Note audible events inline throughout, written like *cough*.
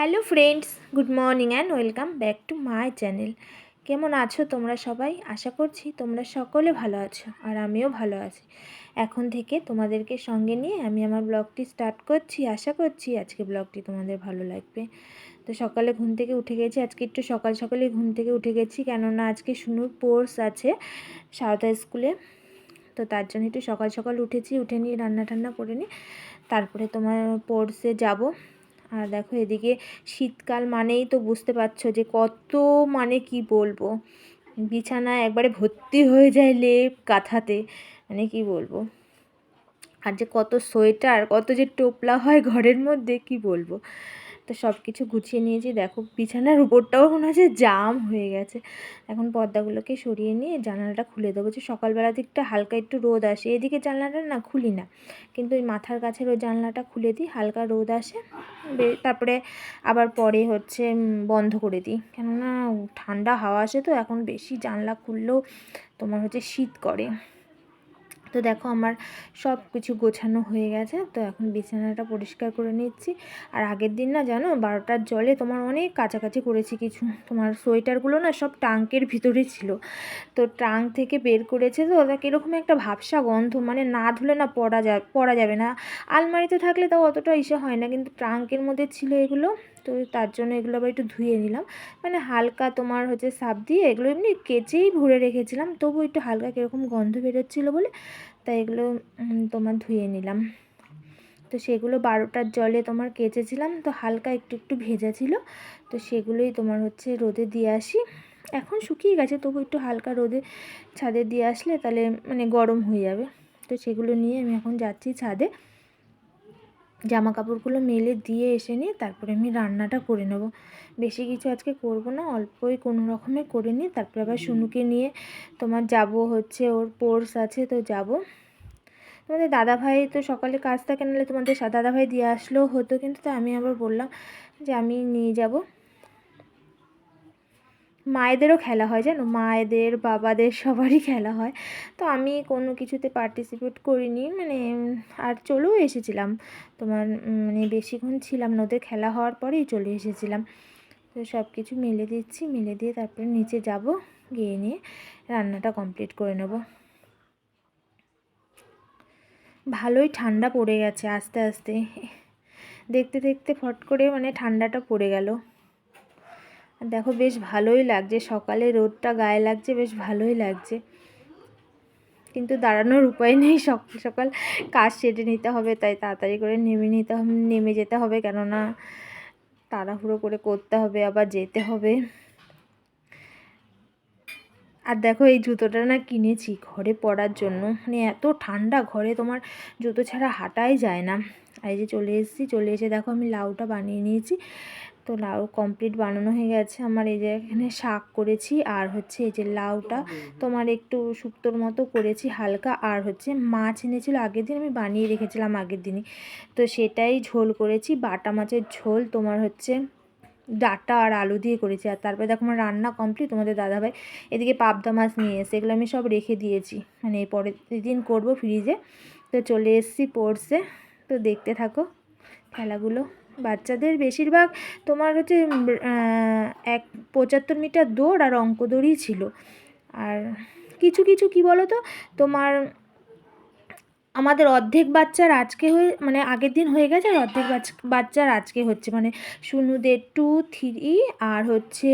Hello friends, good morning and welcome back to my channel. কেমন আছো তোমরা সবাই? আশা করছি তোমরা সকলে ভালো আছো আর আমিও ভালো আছি। এখন থেকে তোমাদেরকে সঙ্গে নিয়ে আমি আমার ব্লগটি স্টার্ট করছি। আশা করছি আজকে ব্লগটি তোমাদের ভালো লাগবে। তো সকালে ঘুম থেকে উঠে গেছি। আজকে একটু সকাল সকালে ঘুম থেকে উঠে গেছি কেননা আজকে শুনুর কোর্স আছে সারদা স্কুলে। তো তার জন্য একটু সকাল সকাল উঠেছি। উঠে নিয়ে রান্না টান্না করে নিই তারপরে তোমার পোর্সে যাব। আর দেখো এদিকে শীতকাল মানেই তো বুঝতে পারছ যে কত মানে কি বলব? বিছানা একবারে ভর্তি হয়ে যায় লেপ কাঁথাতে মানে কি বলব? আর যে কত সোয়েটার, কত যে টোপলা হয় ঘরের মধ্যে, কি বলব? তো সব কিছু গুছিয়ে নিয়েছি, দেখো বিছানার উপরটাও মনে হচ্ছে জাম হয়ে গেছে। এখন পর্দাগুলোকে সরিয়ে নিয়ে জানালাটা খুলে দেবো যে সকালবেলা দিকটা হালকা একটু রোদ আসে। এদিকে জানলাটা না খুলি না, কিন্তু ওই মাথার কাছের ওই জানলাটা খুলে দিই, হালকা রোদ আসে। তারপরে আবার পরে হচ্ছে বন্ধ করে দিই। কেননা, ঠান্ডা হাওয়া আসে তো, এখন বেশি জানলা খুললেও তোমার হচ্ছে শীত করে। তো দেখো আমার সব কিছু গোছানো হয়ে গেছে, তো এখন বিছানাটা পরিষ্কার করে নিচ্ছি। আর আগের দিন না জানো, বারোটার জলে তোমার অনেক কাছাকাছি করেছি কিছু। তোমার সোয়েটারগুলো না সব ট্রাঙ্কের ভিতরে ছিল। তো ট্রাঙ্ক থেকে বের করেছে তো ওটা কীরকম একটা ভাবসা গন্ধ মানে না ধুলে না পরা যা পরা যাবে না। আলমারিতে থাকলে তাও অতটা ইসে হয় না, কিন্তু ট্রাঙ্কের মধ্যে ছিল এগুলো। তো তার জন্য এগুলো আবার একটু ধুয়ে নিলাম। মানে হালকা তোমার হচ্ছে সাপ দিয়ে এগুলো এমনি কেচেই ভরে রেখেছিলাম, তবু একটু হালকা কীরকম গন্ধ বেরোচ্ছিলো বলে তাই এগুলো তোমার ধুয়ে নিলাম। তো সেগুলো বারোটার জলে তোমার কেচেছিলাম, তো হালকা একটু একটু ভেজা ছিল, তো সেগুলোই তোমার হচ্ছে রোদে দিয়ে আসি। এখন শুকিয়ে গেছে, তবু একটু হালকা রোদে ছাদে দিয়ে আসলে তাহলে মানে গরম হয়ে যাবে। তো সেগুলো নিয়ে আমি এখন যাচ্ছি ছাদে। জামা কাপড়গুলো মেলে দিয়ে এসে নিয়ে তারপরে আমি রান্নাটা করে নেব। বেশি কিছু আজকে করব না, অল্পই কোনো রকমে করে নিই। তারপরে আবার সুনুকে নিয়ে তোমার যাব হচ্ছে, ওর পোর্স আছে তো যাব। তোমাদের দাদাভাই তো সকালে কাজ থাকে, নাহলে তোমাদের দাদাভাই দিয়ে আসলেও হতো। কিন্তু তো আমি আবার বললাম যে আমি নিয়ে যাব। মায়েদেরও খেলা হয়, জানো? মায়েদের, বাবাদের সবারই খেলা হয়। তো আমি কোনো কিছুতে পার্টিসিপেট করিনি মানে আর চলেও এসেছিলাম। তোমার মানে বেশিক্ষণ ছিলাম না, ওদের খেলা হওয়ার পরেই চলে এসেছিলাম। তো সব কিছু মেলে দিচ্ছি, মেলে দিয়ে তারপরে নিচে যাব, গিয়ে নিয়ে রান্নাটা কমপ্লিট করে নেব। ভালোই ঠান্ডা পড়ে গেছে আস্তে আস্তে। দেখতে দেখতে ফট করে মানে ঠান্ডাটা পড়ে গেল। দেখো বেশ ভালোই লাগছে, সকালে রোদটা গায়ে লাগছে, বেশ ভালোই লাগছে। কিন্তু দাঁড়ানোর উপায় নেই সকাল সকাল কাজ সেরে নিতে হবে, তাই তাড়াতাড়ি করে নেমে নিতে হবে নেমে যেতে হবে, কেননা তাড়াহুড়ো করে করতে হবে, আবার যেতে হবে। আর দেখো এই জুতোটা না কিনেছি ঘরে পরার জন্য মানে এত ঠান্ডা ঘরে, তোমার জুতো ছাড়া হাঁটাই যায় না। এই যে চলে এসেছি, চলে এসে দেখো আমি লাউটা বানিয়ে নিয়েছি। তো লাউ কমপ্লিট বানানো হয়ে গেছে। আমার এই যে এখানে শাক করেছি, আর হচ্ছে এই যে লাউটা তোমার একটু শুক্তোর মতো করেছি হালকা। আর হচ্ছে মাছ এনেছিল, আগের দিন আমি বানিয়ে রেখেছিলাম আগের দিনই। তো সেটাই ঝোল করেছি, বাটা মাছের ঝোল, তোমার হচ্ছে ডাটা আর আলু দিয়ে করেছি। আর তারপরে দেখো আমার রান্না কমপ্লিট তোমাদের দাদাভাই এদিকে পাবদা মাছ নিয়ে এসে, এগুলো আমি সব রেখে দিয়েছি। মানে পরের দিন করব ফ্রিজে তো চলে এসেছি পড়ছে তো দেখতে থাকো খেলাগুলো। বাচ্চাদের বেশিরভাগ তোমার হচ্ছে এক পঁচাত্তর মিটার দৌড় আর অঙ্ক দৌড়ই ছিল। আর কিছু কিছু কি বলো তো তোমার আমাদের অর্ধেক বাচ্চার আজকে হয়ে মানে আগের দিন হয়ে গেছে আর অর্ধেক বাচ্চার আজকে হচ্ছে। মানে শুনুদের টু থ্রি আর হচ্ছে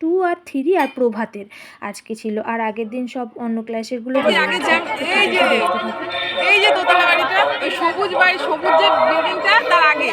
টু আর থ্রি আর প্রভাতের আজকে ছিল আর আগের দিন সব অন্য ক্লাসেরগুলো এই যে দোতলা বাড়িটা ওই সবুজ বাড়ি সবুজ যে বিল্ডিংটা তার আগে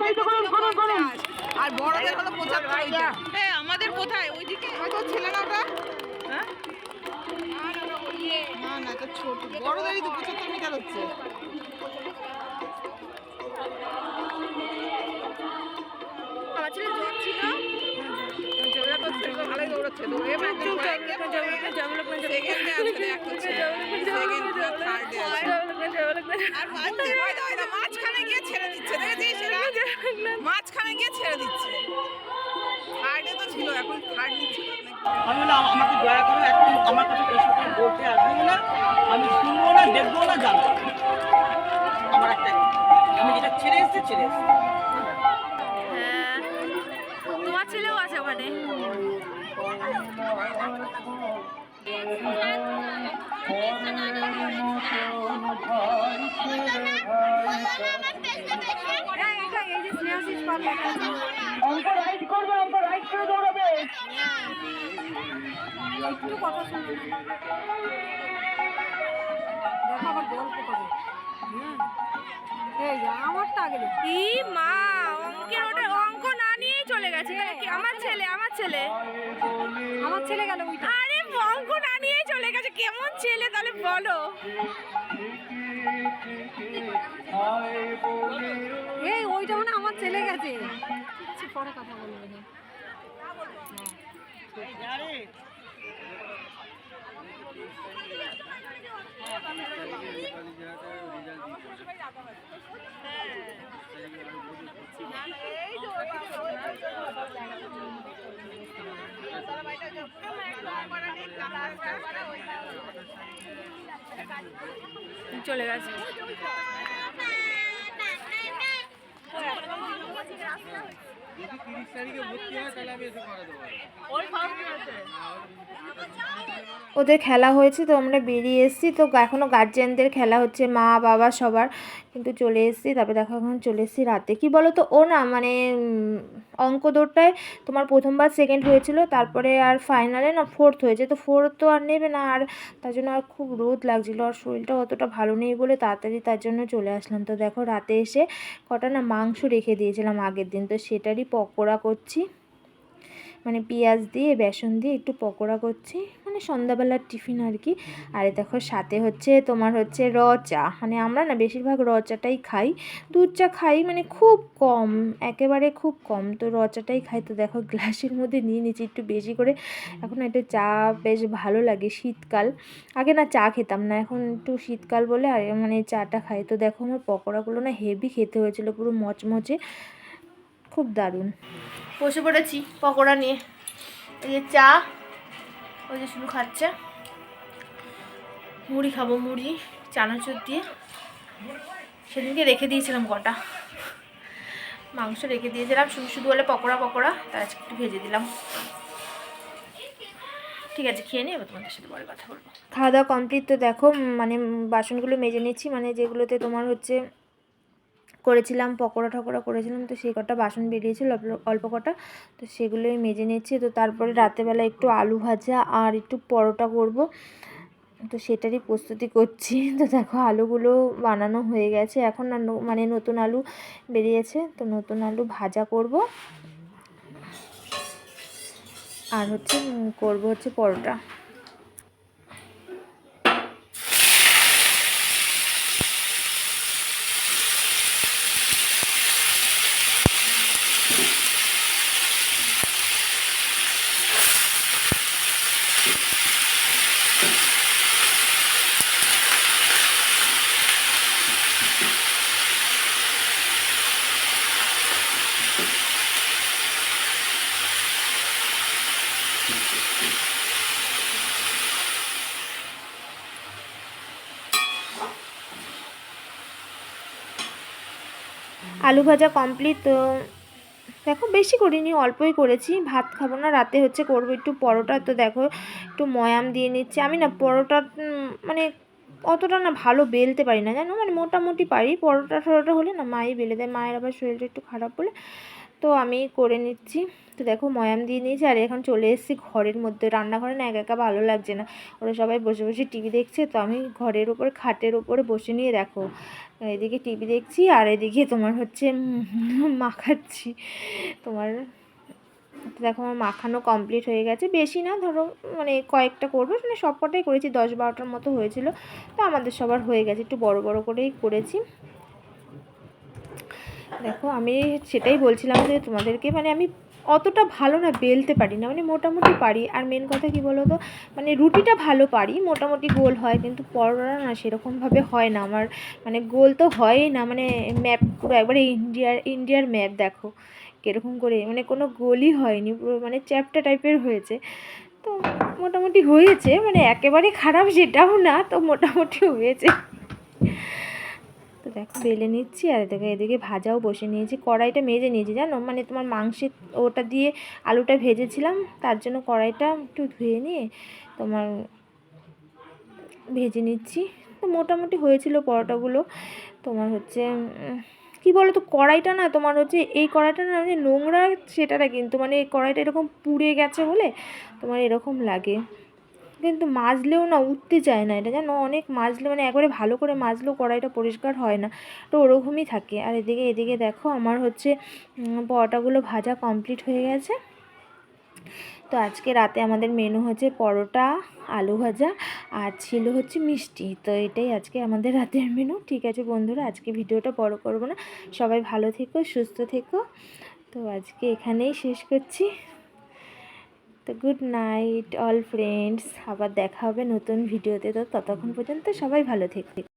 উৎসাহিত করুন করুন করুন। আর বড়দের হলো পঁচাত্তর ওইটা হ্যাঁ আমাদের কোথায়? ওইদিকে? হয়তো ছেলে না ওটা? হ্যাঁ? না না তো ছোট। বড়দেরই তো পঁচাত্তর মিটার হচ্ছে। মাঝখানে গিয়ে ছেড়ে দিচ্ছে? মাঝখানে গিয়ে ছেড়ে দিচ্ছে থার্ডে তো ছিল এখন থার্ড নিচ্ছে না আমি বললাম, আমাকে দয়া করে একদম আমার কাছে এই সকল বলতে আসবেন না আমি শুনব না, দেখব না, জানব আমার একটা আমি যেটা ছেড়ে এসেছি ছেড়ে এসেছি হ্যাঁ তোমার ছেলেও আছে ওখানে অঙ্ক অঙ্ক না চলে গেছে আমার ছেলে আমার ছেলে আমার ছেলে গেল আরে অঙ্ক না নিয়েই চলে গেছে। কেমন ছেলে তাহলে বলো। এই ওইটা মানে আমার ছেলে গেছে। পরে কথা বলব না চলে গেছে। ওদের খেলা হয়েছে, তো আমরা বেরিয়ে এসেছি। তো এখনও গার্জেনদের খেলা হচ্ছে, মা, বাবা, সবার। কিন্তু চলে এসেছি, তারপরে দেখো, এখন চলে এসেছি রাতে। কি বলো তো ও না মানে অঙ্ক দৌড়টায় তোমার প্রথমবার সেকেন্ড হয়েছিল, তারপরে আর ফাইনালে না ফোর্থ হয়েছে। তো ফোর্থ তো আর নেবে না, আর তার জন্য আর খুব রোদ লাগছিল, আর শরীরটা অতটা ভালো নেই বলে তাড়াতাড়ি তার জন্য চলে আসলাম। তো দেখো রাতে এসে কটা না মাংস রেখে দিয়েছিলাম আগের দিন, তো সেটারই পকোড়া করছি। মানে পেঁয়াজ দিয়ে, বেসন দিয়ে একটু পকোড়া করছি। মানে সন্ধ্যাবেলার টিফিন আর কি। আর দেখো, সাথে হচ্ছে তোমার হচ্ছে র চা। মানে আমরা না বেশিরভাগ র চাটাই খাই। দুধ চা খাই মানে খুব কম, একেবারে খুব কম। তো র চাটাই খাই। তো দেখো, গ্লাসের মধ্যে নিয়ে নিচ্ছি একটু বেশি করে। এখন একটু চা বেশ ভালো লাগে শীতকাল। আগে না চা খেতাম না, এখন একটু শীতকাল বলে আর মানে চাটা খাই। তো দেখো, আমার পকোড়াগুলো না হেভি খেতে হয়েছিল, পুরো মচমচে। খুব দারুণ। বসে পড়েছি পকোড়া নিয়ে। এই যে চা ওই যে শুধু খাচ্ছে। মুড়ি খাব মুড়ি চানাচুর দিয়ে। সেদিনকে রেখে দিয়েছিলাম কটা। মাংস রেখে দিয়েছিলাম শুধু শুধু বলে পকোড়া পকোড়া তার আজকে একটু ভেজে দিলাম। ঠিক আছে খেয়ে নিই এবার তোমাদের সাথে পরে কথা বলব। খাওয়া দাওয়া কমপ্লিট তো দেখো মানে বাসনগুলো মেজে নিচ্ছি মানে যেগুলোতে তোমার হচ্ছে করেছিলাম, পকোড়া ঠকোড়া করেছিলাম, তো সেই কটা বাসন বেরিয়েছিল, অল্প- কটা। তো সেগুলোই মেজে নিচ্ছি তো তারপরে রাতেবেলা একটু আলু ভাজা আর একটু পরোটা করব। তো সেটারই প্রস্তুতি করছি। *laughs* তো দেখো আলুগুলো বানানো হয়ে গেছে, এখন আর মানে নতুন আলু বেরিয়েছে, তো নতুন আলু ভাজা করব। আর হচ্ছে করব হচ্ছে পরোটা। আলু ভাজা কমপ্লিট তো দেখো বেশি করিনি, অল্পই করেছি। ভাত খাব না, রাতে হচ্ছে করব একটু পরোটা। তো দেখো একটু ময়াম দিয়ে নিচ্ছে। আমি না পরোটা মানে অতটা না ভালো বেলতে পারি না, জানো? মানে মোটামুটি পারি। পরোটা টরোটা হলে না মাই বেলে দেয়। মায়ের আবার শরীরটা একটু খারাপ বলে তো আমি করে নিচ্ছি। তো দেখো ময়াম দিয়ে নিয়েছি আর এখন চলে এসেছি ঘরের মধ্যে। রান্নাঘরে না একা একা ভালো লাগছে না। ওরা সবাই বসে বসে টিভি দেখছে। তো আমি ঘরের ওপরে খাটের ওপরে বসে নিয়ে দেখো, এদিকে টিভি দেখছি আর এদিকে তোমার হচ্ছে মাখাচ্ছি তোমার, দেখো আমার মাখানো কমপ্লিট হয়ে গেছে। বেশি না, ধরো মানে কয়েকটা করব। মানে সবকটাই করেছি, দশ বারোটার মতো হয়েছিল। তো আমাদের সবার হয়ে গেছে। একটু বড় বড় করেই করেছি। দেখো, আমি সেটাই বলছিলাম যে তোমাদেরকে মানে আমি অতটা ভালো না বেলতে পারি না মানে মোটামুটি পারি। আর মেন কথা কি বলো তো মানে রুটিটা ভালো পারি, মোটামুটি গোল হয়, কিন্তু পরোটা না সেরকমভাবে হয় না আমার। মানে গোল তো হয়ই না মানে ম্যাপ পুরো একবারে ইন্ডিয়ার ইন্ডিয়ার ম্যাপ দেখো, কীরকম করে মানে কোনো গোলই হয়নি, পুরো মানে চ্যাপটা টাইপের হয়েছে। তো মোটামুটি হয়েছে মানে একেবারে খারাপ সেটাও না, তো মোটামুটি হয়েছে। দেখো, বেলে নিচ্ছি আর দেখো এদিকে ভাজাও বসে নিয়েছি। কড়াইটা মেজে নিয়েছি, জানো? মানে তোমার মাংসের ওটা দিয়ে আলুটা ভেজেছিলাম, তার জন্য কড়াইটা একটু ধুয়ে নিয়ে তোমার ভেজে নিচ্ছি। তো মোটামুটি হয়েছিল পরোটাগুলো। তোমার হচ্ছে কি বলো তো কড়াইটা না তোমার হচ্ছে, এই কড়াইটা না মানে নোংরা, সেটা না কিন্তু মানে এই কড়াইটা এরকম পুড়ে গেছে বলে তোমার এরকম লাগে। কিন্তু মাজলেও না উঠতে চায় না এটা, জানো? অনেক মাজলে মানে একবারে ভালো করে মাজলেও কড়াইটা পরিষ্কার হয় না। তো ওরকমই থাকে। আর এদিকে এদিকে দেখো আমার হচ্ছে পরোটাগুলো ভাজা কমপ্লিট হয়ে গেছে। তো আজকে রাতে আমাদের মেনু হচ্ছে পরোটা, আলু ভাজা আর ছিল হচ্ছে মিষ্টি। তো এটাই আজকে আমাদের রাতের মেনু ঠিক আছে বন্ধুরা, আজকে ভিডিওটা বড় করব না। সবাই ভালো থেকো, সুস্থ থেকো। তো আজকে এখানেই শেষ করছি। তো গুড নাইট, অল ফ্রেন্ডস। আবার দেখা হবে নতুন ভিডিওতে। তো ততক্ষণ পর্যন্ত সবাই ভালো থেকো।